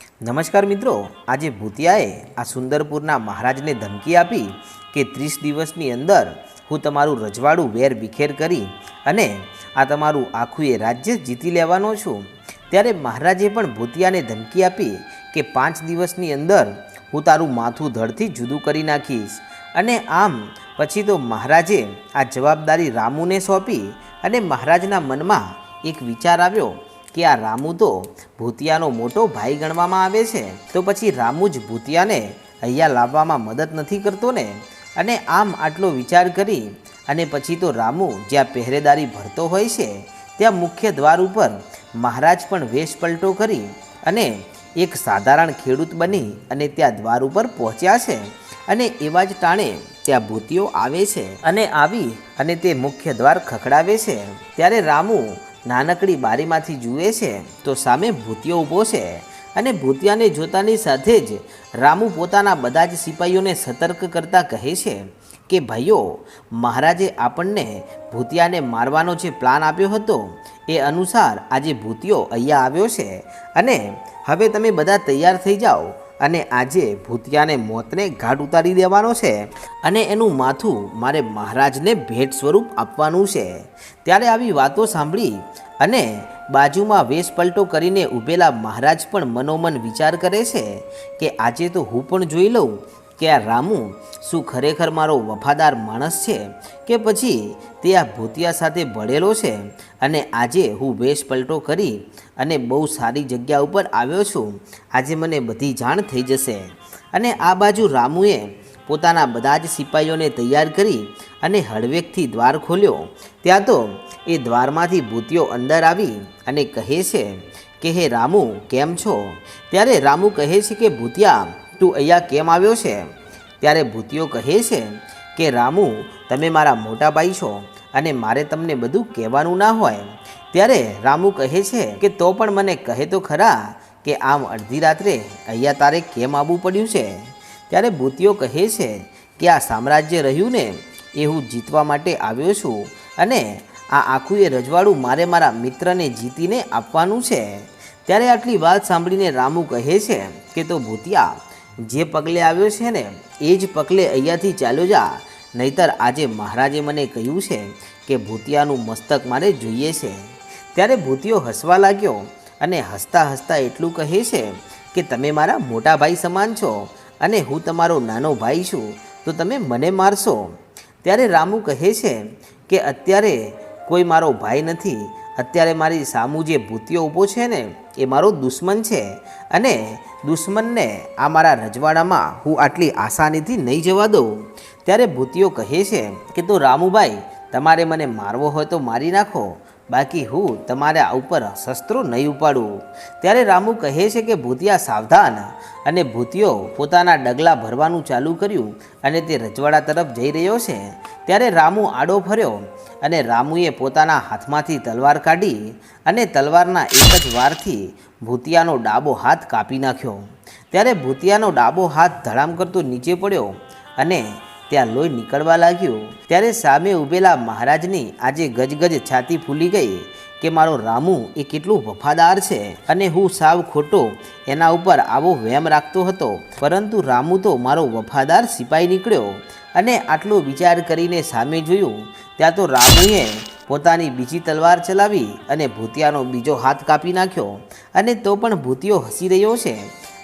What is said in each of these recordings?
નમસ્કાર મિત્રો, આજે ભૂતિયાએ આ સુંદરપુરના મહારાજને ધમકી આપી કે ત્રીસ દિવસની અંદર હું તમારું રજવાડું વેર વિખેર કરી અને આ તમારું આખું એ રાજ્ય જીતી લેવાનો છું. ત્યારે મહારાજે પણ ભૂતિયાને ધમકી આપી કે પાંચ દિવસની અંદર હું તારું માથું ધડથી જુદું કરી નાખીશ. અને આમ પછી તો મહારાજે આ જવાબદારી રામુને સોંપી અને મહારાજના મનમાં એક વિચાર આવ્યો કે આ રામુ તો ભૂતિયાનો મોટો ભાઈ ગણવામાં આવે છે. તો પછી રામુ જ ભૂતિયાને અહીંયા લાવવામાં મદદ નથી કરતો ને? અને આમ આટલો વિચાર કરી અને પછી તો રામુ જ્યાં પહેરેદારી ભરતો હોય છે, ત્યાં મુખ્ય દ્વાર ઉપર મહારાજ પણ વેશ પલટો કરી અને એક સાધારણ ખેડૂત બની અને ત્યાં દ્વાર ઉપર પહોંચ્યા છે. અને એવા જ ટાણે ત્યાં ભૂતિઓ આવે છે અને આવી અને તે મુખ્ય દ્વાર ખખડાવે છે. ત્યારે રામુ નાનકડી બારીમાંથી જુએ છે, તો સામે ભૂતિયો ઊભો છે અને ભૂતિયાને જોતાની સાથે જ રામુ પોતાના બધા જ સિપાહીઓને સતર્ક કરતા કહે છે કે, ભાઈઓ, મહારાજે આપણને ભૂતિયાને મારવાનો જે પ્લાન આપ્યો હતો એ અનુસાર આજે ભૂતિયો અહીંયા આવ્યો છે અને હવે તમે બધા તૈયાર થઈ જાઓ અને આજે ભૂતિયાને મોતને ઘાટ ઉતારી દેવાનો છે અને એનું માથું મારે મહારાજને ભેટ સ્વરૂપ આપવાનું છે. ત્યારે આવી વાતો સાંભળી અને બાજુમાં વેશ પલટો કરીને ઊભેલા મહારાજ પણ મનોમન વિચાર કરે છે કે આજે તો હું પણ જોઈ લઉં કે આ રામુ શું ખરેખર મારો વફાદાર માણસ છે? કે પછી તે આ ભૂતિયા સાથે ભળેલો છે? અને આજે હું વેશ પલટો કરી અને બહુ સારી જગ્યા ઉપર આવ્યો છું. આજે મને બધી જાણ થઈ જશે. અને આ બાજુ રામુએ પોતાના બધા જ સિપાહીઓને તૈયાર કરી અને હળવેકથી દ્વાર ખોલ્યો. ત્યાં તો એ દ્વારમાંથી ભૂતિયો અંદર આવી અને કહે છે કે, હે રામુ, કેમ છો? ત્યારે રામુ કહે છે કે, ભૂતિયા તું અહીંયા કેમ આવ્યો છે? ત્યારે ભૂતિયો કહે છે કે, રામુ, તમે મારા મોટા ભાઈ છો અને મારે તમને બધું કહેવાનું ના હોય. ત્યારે રામુ કહે છે કે, તો પણ મને કહે તો ખરા કે આમ અડધી રાત્રે અહીંયા તારે કેમ આવવું પડ્યું છે? ત્યારે ભૂતિયો કહે છે કે, આ સામ્રાજ્ય રહ્યું ને એ હું જીતવા માટે આવ્યો છું અને આ આખું એ રજવાડું મારે મારા મિત્રને જીતીને આપવાનું છે. ત્યારે આટલી વાત સાંભળીને રામુ કહે છે કે, તો ભૂતિયા જે પગલે આવ્યો છે ને, એ જ પગલે અહીંયાથી ચાલ્યો જા. નહીતર આજે મહારાજે મને કહ્યું છે કે ભૂતિયાનું મસ્તક મારે જોઈએ છે. ત્યારે ભૂતિયો હસવા લાગ્યો અને હસતા હસતા એટલું કહે છે કે તમે મારા મોટા ભાઈ સમાન છો અને હું તમારો નાનો ભાઈ છું, તો તમે મને મારશો. ત્યારે રામુ કહે છે કે અત્યારે કોઈ મારો ભાઈ નથી અત્યારે મારી સામું જે ભૂતિયો ઊભો છે ને, એ મારો દુશ્મન છે અને દુશ્મનને આ મારા રજવાડામાં હું આટલી આસાનીથી નહીં જવા દઉં. ત્યારે ભૂતિયો કહે છે કે, તો રામુભાઈ, તમારે મને મારવો હોય તો મારી નાખો. બાકી હું તમારા ઉપર શસ્ત્રો નહીં ઉપાડું. ત્યારે રામુ કહે છે કે, ભૂતિયા, સાવધાન. અને ભૂતિયો પોતાના ડગલા ભરવાનું ચાલુ કર્યું અને તે રજવાડા તરફ જઈ રહ્યો છે. ત્યારે રામુ આડો ફર્યો અને રામુએ પોતાના હાથમાંથી તલવાર કાઢી અને તલવારના એક જ વારથી ભૂતિયાનો ડાબો હાથ કાપી નાખ્યો. ત્યારે ભૂતિયાનો ડાબો હાથ ધડામ કરતો નીચે પડ્યો અને ત્યાં લોહી નીકળવા લાગ્યું. ત્યારે સામે ઊભેલા મહારાજની આજે ગજગજ છાતી ફૂલી ગઈ કે મારો રામુ એ કેટલું વફાદાર છે અને હું સાવ ખોટો એના ઉપર આવો વહેમ રાખતો હતો. પરંતુ રામુ તો મારો વફાદાર સિપાઈ નીકળ્યો અને આટલો વિચાર કરીને સામે જોયું ત્યાં તો રામુએ પોતાની બીજી તલવાર ચલાવી અને ભૂતિયાનો બીજો હાથ કાપી નાખ્યો. અને તો પણ ભૂતિયો હસી રહ્યો છે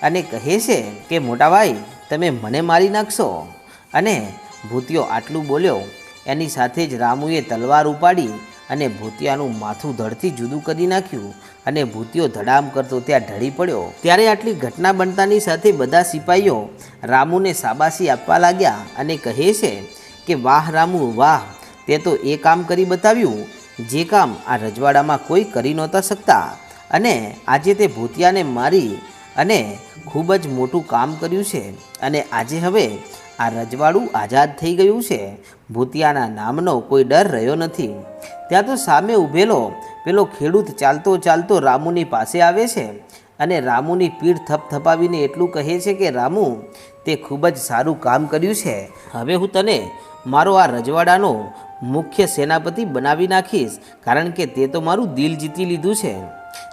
અને કહે છે કે મોટાભાઈ તમે મને મારી નાખશો. અને ભૂતિયો આટલું બોલ્યો. એની સાથે જ રામુએ તલવાર ઉપાડી અને ભૂતિયાનું માથું ધડથી જુદું કરી નાખ્યું અને ભૂતિયો ધડામ કરતો ત્યાં ઢળી પડ્યો. ત્યારે આટલી ઘટના બનતાની સાથે બધા સિપાહીઓ રામુને શાબાશી આપવા લાગ્યા અને કહે છે કે, વાહ, રામુ, વાહ. તે તો એ કામ કરી બતાવ્યું, જે કામ આ રજવાડામાં કોઈ કરી નહોતા શકતા. અને આજે તે ભૂતિયાને મારી અને ખૂબ જ મોટું કામ કર્યું છે. અને આજે હવે આ રજવાડું આઝાદ થઈ ગયું છે. ભૂતિયાના નામનો કોઈ ડર રહ્યો નથી. ત્યાં તો સામે ઊભેલો પેલો ખેડૂત ચાલતો ચાલતો રામુની પાસે આવે છે અને રામુની પીઠ થપથપાવીને એટલું કહે છે કે, રામુ, તે ખૂબ જ સારું કામ કર્યું છે. હવે હું તને મારો આ રજવાડાનો મુખ્ય સેનાપતિ બનાવી નાખીશ, કારણ કે તે તો મારું દિલ જીતી લીધું છે.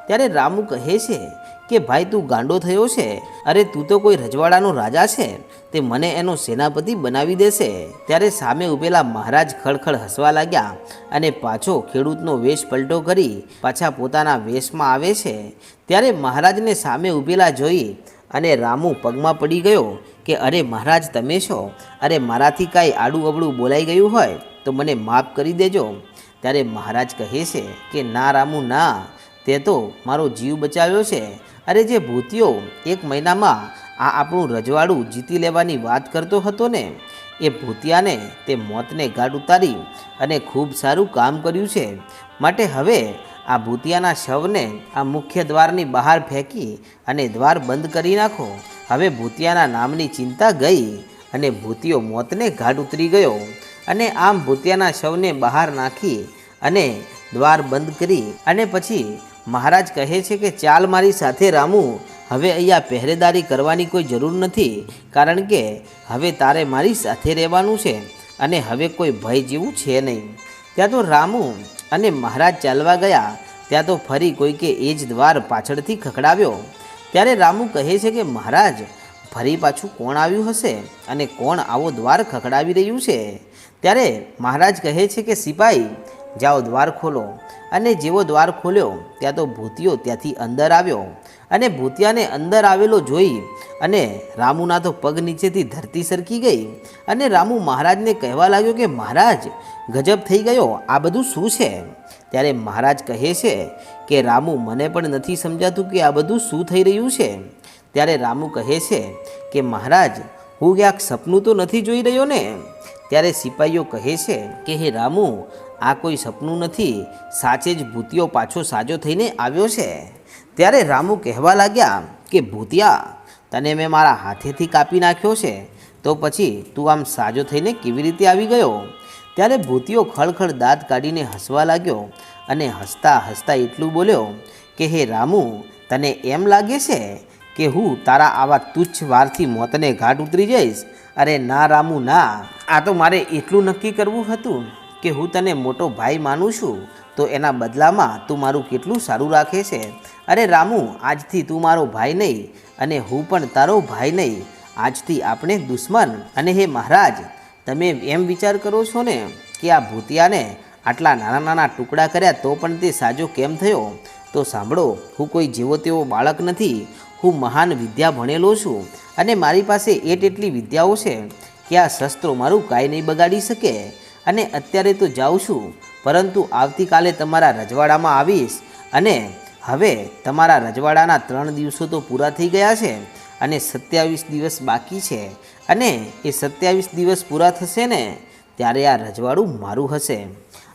ત્યારે રામુ કહે છે કે, ભાઈ, તું ગાંડો થયો છે. અરે, તું તો કોઈ રજવાડાનો રાજા છે. તે મને એનો સેનાપતિ બનાવી દેશે. ત્યારે સામે ઉભેલા મહારાજ ખળખળ હસવા લાગ્યા અને પાછો ખેડૂતનો વેશ પલટો કરી પાછા પોતાના વેશમાં આવે છે. ત્યારે મહારાજને સામે ઉભેલા જોઈ અને રામુ પગમાં પડી ગયો કે, અરે, મહારાજ, તમે છો? અરે, મારાથી કાંઈ આડું અબડું બોલાઈ ગયું હોય? તો મને માફ કરી દેજો. ત્યારે મહારાજ કહે છે કે, ના રામુ, ના. તે તો મારો જીવ બચાવ્યો છે. અરે જે ભૂતિયો એક મહિનામાં આ આપણું રજવાડું જીતી લેવાની વાત કરતો હતો ને, એ ભૂતિયાને તે મોતને ગાઢ ઉતારી અને ખૂબ સારું કામ કર્યું છે. માટે હવે આ ભૂતિયાના શવને આ મુખ્ય દ્વારની બહાર ફેંકી અને દ્વાર બંધ કરી નાખો. હવે ભૂતિયાના નામની ચિંતા ગઈ અને ભૂતિયો મોતને ઘાટ ઉતરી ગયો. અને આમ ભૂતિયાના શવને બહાર નાખી અને દ્વાર બંધ કરી અને પછી મહારાજ કહે છે કે ચાલ મારી સાથે રામુ, હવે અહીંયા પહેરેદારી કરવાની કોઈ જરૂર નથી, કારણ કે હવે તારે મારી સાથે રહેવાનું છે અને હવે કોઈ ભય જેવું છે નહીં. ત્યાં તો રામુ અને મહારાજ ચાલવા ગયા, ત્યાં તો ફરી કોઈકે એ જ દ્વાર પાછળથી ખખડાવ્યો. ત્યારે રામુ કહે છે કે મહારાજ ફરી પાછું કોણ આવ્યું હશે અને કોણ આવો દ્વાર ખખડાવી રહ્યું છે? ત્યારે મહારાજ કહે છે કે, સિપાઈ, જાઓ દ્વાર ખોલો. અને જેવો દ્વાર ખોલ્યો, ત્યાં તો ભૂતિયો ત્યાંથી અંદર આવ્યો અને ભૂતિયાને અંદર આવેલો જોઈ અને રામુના તો પગ નીચેથી ધરતી સરકી ગઈ અને રામુ મહારાજને કહેવા લાગ્યો કે, મહારાજ, ગજબ થઈ ગયો, આ બધું શું છે? ત્યારે મહારાજ કહે છે કે, રામુ, મને પણ નથી સમજાતું કે આ બધું શું થઈ રહ્યું છે. ત્યારે રામુ કહે છે કે, મહારાજ, હું ક્યાંક સપનું તો નથી જોઈ રહ્યો ને? ત્યારે સિપાહીઓ કહે છે કે, હે રામુ, આ કોઈ સપનું નથી. સાચે જ ભૂતિયો પાછો સાજો થઈને આવ્યો છે. ત્યારે રામુ કહેવા લાગ્યા કે, ભૂતિયા, તને મેં મારા હાથેથી કાપી નાખ્યો છે. તો પછી તું આમ સાજો થઈને કેવી રીતે આવી ગયો? ત્યારે ભૂતિયો ખળખળ દાંત કાઢીને હસવા લાગ્યો અને હસતા હસતા એટલું બોલ્યો કે, હે રામુ, તને એમ લાગે છે કે હું તારા આવા તુચ્છ વારથી મોતને ઘાટ ઉતરી જઈશ? અરે ના રામુ, ના. આ તો મારે એટલું નક્કી કરવું હતું કે હું તને મોટો ભાઈ માનું છું, તો એના બદલામાં તું મારું કેટલું સારું રાખે છે? અરે રામુ, આજથી તું મારો ભાઈ નહીં અને હું પણ તારો ભાઈ નહીં. આજથી આપણે દુશ્મન. અને હે મહારાજ, તમે એમ વિચાર કરો છો ને કે આ ભૂતિયાને આટલા નાના નાના ટુકડા કર્યા તો પણ તે સાજો કેમ થયો? તો સાંભળો, હું કોઈ જેવો તેવો બાળક નથી. હું મહાન વિદ્યા ભણેલો છું અને મારી પાસે એટ એટલી વિદ્યાઓ છે કે આ શસ્ત્રો મારું કાંઈ નહીં બગાડી શકે અને અત્યારે તો જાઉં છું, પરંતુ આવતીકાલે તમારા રજવાડામાં આવીશ અને હવે તમારા રજવાડાના ત્રણ દિવસો તો પૂરા થઈ ગયા છે અને સત્યાવીસ દિવસ બાકી છે અને એ સત્યાવીસ દિવસ પૂરા થશે ને, ત્યારે આ રજવાડું મારું હશે.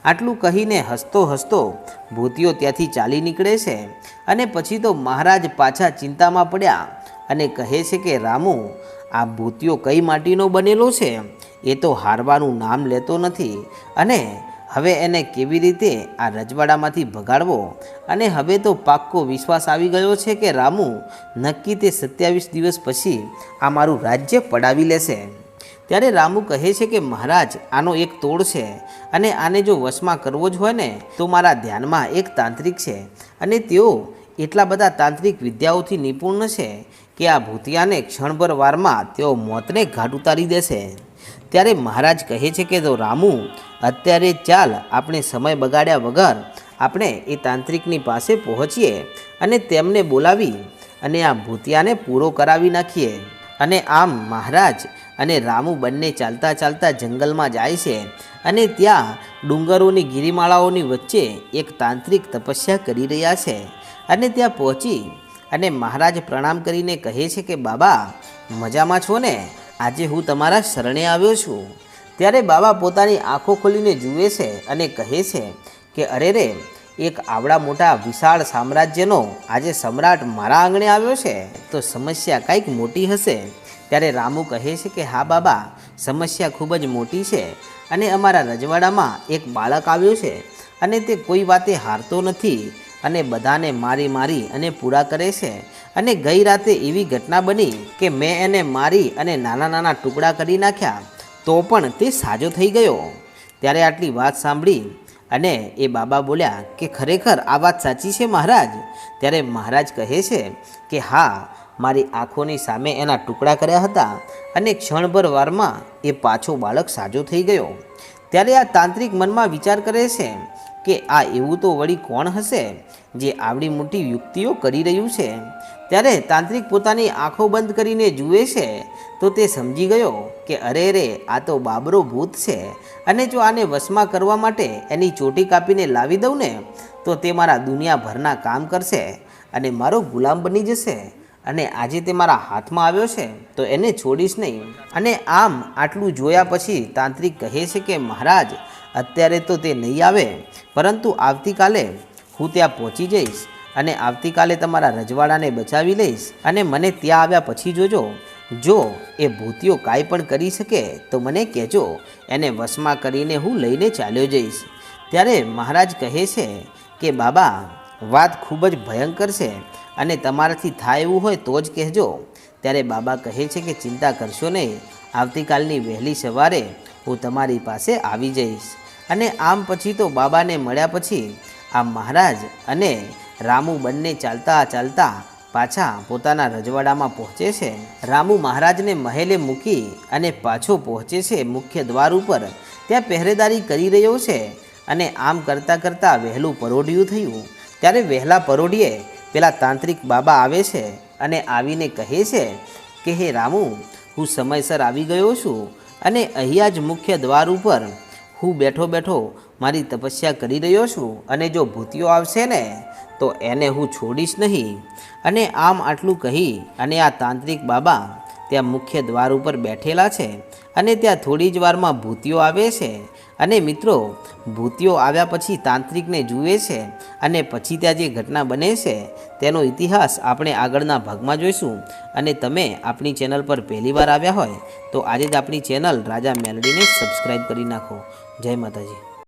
આટલું કહીને હસતો હસતો ભૂતિયો ત્યાંથી ચાલી નીકળે છે અને પછી તો મહારાજ પાછા ચિંતામાં પડ્યા અને કહે છે કે, રામુ, આ ભૂતિયો કઈ માટીનો બનેલો છે? એ તો હારવાનું નામ લેતો નથી. અને હવે એને કેવી રીતે આ રજવાડામાંથી ભગાડવો? અને હવે તો પાક્કો વિશ્વાસ આવી ગયો છે કે, રામુ, નક્કી તે સત્યાવીસ દિવસ પછી આ મારું રાજ્ય પડાવી લેશે. ત્યારે રામુ કહે છે કે, મહારાજ, આનો એક તોડ છે અને આને જો વશમાં કરવો જ હોય ને, તો મારા ધ્યાનમાં એક તાંત્રિક છે અને તેઓ એટલા બધા તાંત્રિક વિદ્યાઓથી નિપુણ છે કે આ ભૂતિયાને ક્ષણભર વારમાં તેઓ મોતને ઘાટ ઉતારી દેશે. ત્યારે મહારાજ કહે છે કે, તો રામુ, અત્યારે ચાલ, આપણે સમય બગાડ્યા વગર આપણે એ તાંત્રિકની પાસે પહોંચીએ અને તેમને બોલાવી અને આ ભૂતિયાને પૂરો કરાવી નાખીએ. અને આમ મહારાજ અને રામુ બંને ચાલતા ચાલતા જંગલમાં જાય છે અને ત્યાં ડુંગરોની ગિરિમાળાઓની વચ્ચે એક તાંત્રિક તપસ્યા કરી રહ્યા છે. અને ત્યાં પહોંચી અને મહારાજ પ્રણામ કરીને કહે છે કે, બાબા, મજામાં છો ને? આજે હું તમારા શરણે આવ્યો છું. ત્યારે બાબા પોતાની આંખો ખોલીને જુએ છે અને કહે છે કે, અરે રે, એક આવડા મોટા વિશાળ સામ્રાજ્યનો આજે સમ્રાટ મારા આંગણે આવ્યો છે. તો સમસ્યા કંઈક મોટી હશે. ત્યારે રામુ કહે છે કે, હા બાબા, સમસ્યા ખૂબ જ મોટી છે અને અમારા રજવાડામાં એક બાળક આવ્યો છે અને તે કોઈ વાતે હારતો નથી અને બધાને મારી મારી અને પૂરા કરે છે અને ગઈ રાતે એવી ઘટના બની કે મેં એને મારી અને નાના નાના ટુકડા કરી નાખ્યા તો પણ તે સાજો થઈ ગયો. ત્યારે આટલી વાત સાંભળી અને એ બાબા બોલ્યા કે, ખરેખર આ વાત સાચી છે મહારાજ? ત્યારે મહારાજ કહે છે કે, હા મારી આંખોની સામે એના ટુકડા કર્યા હતા અને ક્ષણભર વારમાં એ પાછો બાળક સાજો થઈ ગયો. ત્યારે આ તાંત્રિક મનમાં વિચાર કરે છે કે આ એવું તો વળી કોણ હશે જે આવડી મોટી યુક્તિઓ કરી રહ્યું છે? ત્યારે તાંત્રિક પોતાની આંખો બંધ કરીને જુએ છે તો તે સમજી ગયો કે અરે રે, આ તો બાબરો ભૂત છે અને જો આને વશમાં કરવા માટે એની ચોટી કાપીને લાવી દઉં ને, તો તે મારા દુનિયાભરના કામ કરશે અને મારો ગુલામ બની જશે. અને આજે તે મારા હાથમાં આવ્યો છે, તો એને છોડીશ નહીં. અને આમ આટલું જોયા પછી તાંત્રિક કહે છે કે, મહારાજ, અત્યારે તો તે નહીં આવે, પરંતુ આવતીકાલે હું ત્યાં પહોંચી જઈશ અને આવતીકાલે તમારા રજવાડાને બચાવી લઈશ અને મને ત્યાં આવ્યા પછી જોજો. જો એ ભૂતિઓ કાંઈ પણ કરી શકે, તો મને કહેજો, એને વશમાં કરીને હું લઈને ચાલ્યો જઈશ. ત્યારે મહારાજ કહે છે કે, બાબા વાત ખૂબ જ ભયંકર છે અને તમારાથી થાય એવું હોય તો જ કહેજો. ત્યારે બાબા કહે છે કે ચિંતા કરશો નહીં. આવતીકાલની વહેલી સવારે હું તમારી પાસે આવી જઈશ. અને આમ પછી તો બાબાને મળ્યા પછી આ મહારાજ અને રામુ બંને ચાલતા ચાલતા પાછા પોતાના રજવાડામાં પહોંચે છે. રામુ મહારાજને મહેલે મૂકી અને પાછો પહોંચે છે મુખ્ય દ્વાર ઉપર. ત્યાં પહેરેદારી કરી રહ્યો છે અને આમ કરતાં કરતાં વહેલું પરોઢિયું થયું. ત્યારે વહેલા પરોઢીએ પેલા તાંત્રિક બાબા આવે છે અને આવીને કહે છે કે, હે રામુ, હું સમયસર આવી ગયો છું અને અહીંયા જ મુખ્ય દ્વાર ઉપર હું બેઠો બેઠો મારી તપસ્યા કરી રહ્યો છું અને જો ભૂતિઓ આવશે ને, તો એને હું છોડીશ નહીં. અને આમ આટલું કહી અને આ તાંત્રિક બાબા ત્યાં મુખ્ય દ્વાર ઉપર બેઠેલા છે અને ત્યાં થોડી જ વારમાં ભૂતિઓ આવે છે અને મિત્રો, ભૂતિઓ આવ્યા પછી તાંત્રિકને જુએ છે અને પછી ત્યાં જે ઘટના બને છે, તેનો ઇતિહાસ આપણે આગળના ભાગમાં જોઈશું. અને તમે આપણી ચેનલ પર પહેલી વાર આવ્યા હોય, તો આજે જ આપણી ચેનલ રાજા મેલડીને સબસ્ક્રાઈબ કરી નાખો. જય માતાજી.